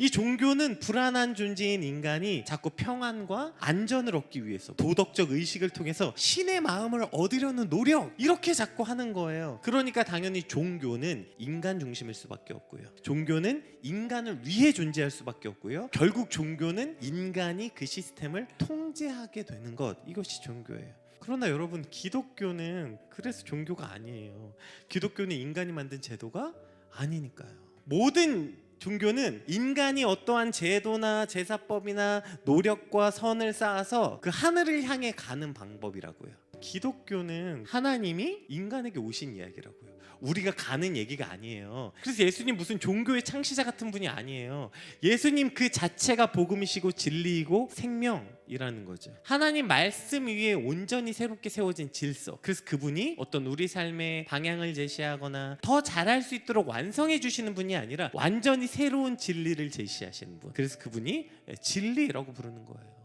이 종교는 불안한 존재인 인간이 자꾸 평안과 안전을 얻기 위해서 도덕적 의식을 통해서 신의 마음을 얻으려는 노력 이렇게 자꾸 하는 거예요. 그러니까 당연히 종교는 인간 중심일 수밖에 없고요. 종교는 인간을 위해 존재할 수밖에 없고요. 결국 종교는 인간이 그 시스템을 통제하게 되는 것 이것이 종교예요. 그러나 여러분 기독교는 그래서 종교가 아니에요. 기독교는 인간이 만든 제도가 아니니까요. 모든 종교는 인간이 어떠한 제도나 제사법이나 노력과 선을 쌓아서 그 하늘을 향해 가는 방법이라고요. 기독교는 하나님이 인간에게 오신 이야기라고요. 우리가 가는 얘기가 아니에요. 그래서 예수님 무슨 종교의 창시자 같은 분이 아니에요. 예수님 그 자체가 복음이시고 진리이고 생명이라는 거죠. 하나님 말씀 위에 온전히 새롭게 세워진 질서. 그래서 그분이 어떤 우리 삶의 방향을 제시하거나 더 잘할 수 있도록 완성해 주시는 분이 아니라 완전히 새로운 진리를 제시하시는 분. 그래서 그분이 진리라고 부르는 거예요.